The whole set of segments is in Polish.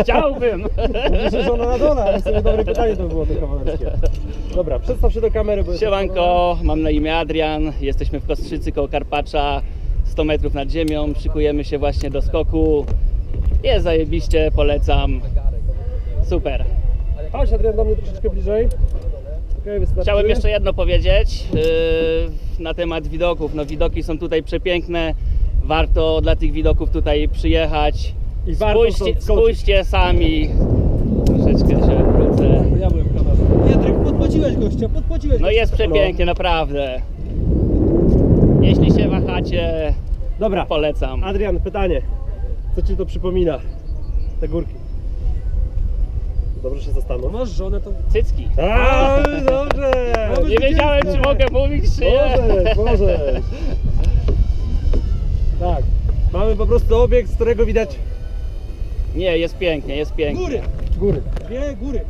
Chciałbym. Myślę, że ona na dole, ale sobie dobre pytanie to było to kawalerskie. Dobra, przedstaw się do kamery, bo Siemanko, mam na imię Adrian. Jesteśmy w Kostrzycy koło Karpacza, 100 metrów nad ziemią. Szykujemy się właśnie do skoku. Jest zajebiście, polecam. Super. Chodź Adrian do mnie troszeczkę bliżej. Wystarczy. Chciałem jeszcze jedno powiedzieć yy, na temat widoków. No widoki są tutaj przepiękne. Warto dla tych widoków tutaj przyjechać. I warto Spójrzcie, spójrzcie sami. Troszeczkę się wrócę. Ja byłem w kamerze. Jędryk, podpłaciłeś gościa, podpłaciłeś No gościa. jest przepięknie, naprawdę. Jeśli się wahacie, Dobra, polecam. Adrian, pytanie. Co ci to przypomina? Te górki. Dobrze się zastanów. Masz żonę, to Cycki. A, dobrze! Nie wiedziałem, czy mogę mówić, czy nie. Możesz, możesz. Tak. Mamy po prostu obiekt, z którego widać Nie, jest pięknie, jest pięknie. góry, góry. dwie góry.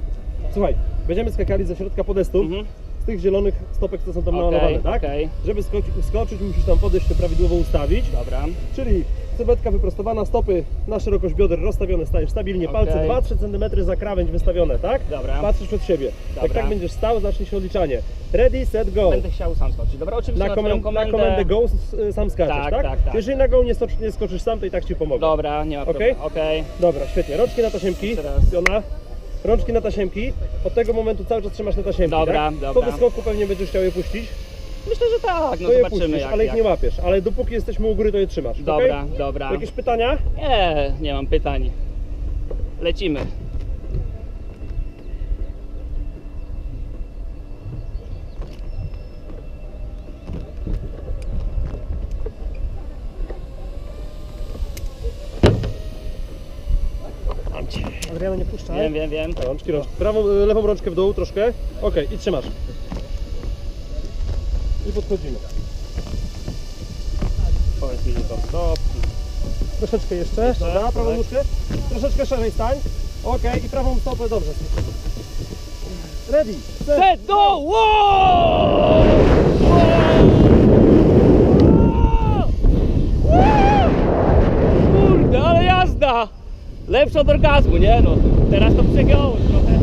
Słuchaj, będziemy skakali ze środka podestu, Mhm. z tych zielonych stopek, co są tam Okej, namalowane, tak? okej. Żeby skoczyć, skoczyć, musisz tam podejść się prawidłowo ustawić. Dobra. Czyli sylwetka wyprostowana, stopy na szerokość bioder rozstawione, stajesz stabilnie, palce Okej. 2-3 cm za krawędź wystawione, tak? Dobra. Patrzysz przed siebie. Jak Dobra. tak będziesz stał, zacznie się odliczanie. Ready, set, go. Będę chciał sam skoczyć. Dobra, oczywiście Na, na, komendę. na komendę go s- sam skaczesz, Tak, tak? tak, tak. Jeżeli na go nie, stocz- nie skoczysz sam, to i tak ci pomogę. Dobra, nie ma Okej? problemu. Okej. Dobra, świetnie. Rączki na tasiemki. Jeszcze raz. Piona. Rączki na tasiemki. Od tego momentu cały czas trzymasz te tasiemki. Dobra, tak? dobra. Po wyskoku pewnie będziesz chciał je puścić. Myślę, że tak, no to je zobaczymy puścisz, jak. ale ich jak. nie łapiesz. Ale dopóki jesteśmy u góry, to je trzymasz. Dobra, okej? dobra. Jakieś pytania? Nie, nie mam pytań. Lecimy. Mam cię. Adriana nie puszczaj. Wiem, wiem, wiem. Rączki, rączki. Prawą, lewą rączkę w dół troszkę. Okej, i trzymasz. I podchodzimy. Powiedz mi tylko stop. Troszeczkę jeszcze. Dobra, prawą tak. nóżkę. Troszeczkę szerzej stań. Okej, i prawą stopę dobrze. Ready, set. Set, go! Wow! Kurde, ale jazda! Lepsze od orgazmu, nie no. Teraz to przegiąłeś trochę.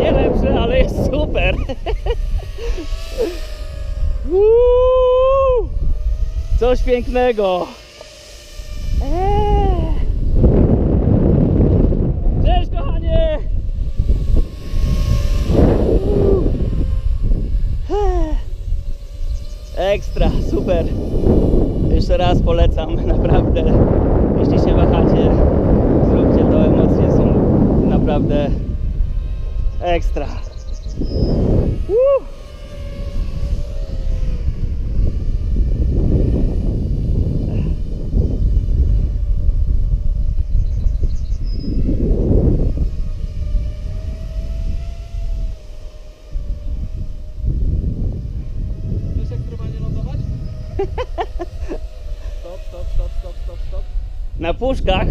Nie lepsze, ale jest super. Coś pięknego. Eee. Cześć kochanie! Ekstra, super. Jeszcze raz polecam, naprawdę. Jeśli się wahacie, zróbcie to. Emocje są naprawdę ekstra. Woo! Stop, stop, stop, stop, stop, stop. Na puszkach.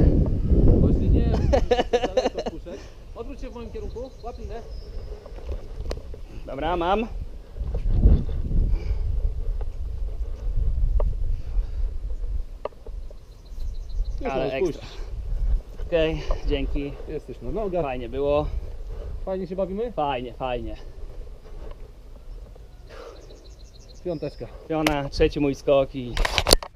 Właśnie nie, daleko puszek. Odwróć się w moim kierunku, łap linę. Dobra, mam. Już Ale możesz ekstra. Okej, dzięki. Jesteś na nogach. Fajnie było. Fajnie się bawimy? Fajnie, fajnie. Piąteczka. Piona, trzeci mój skok i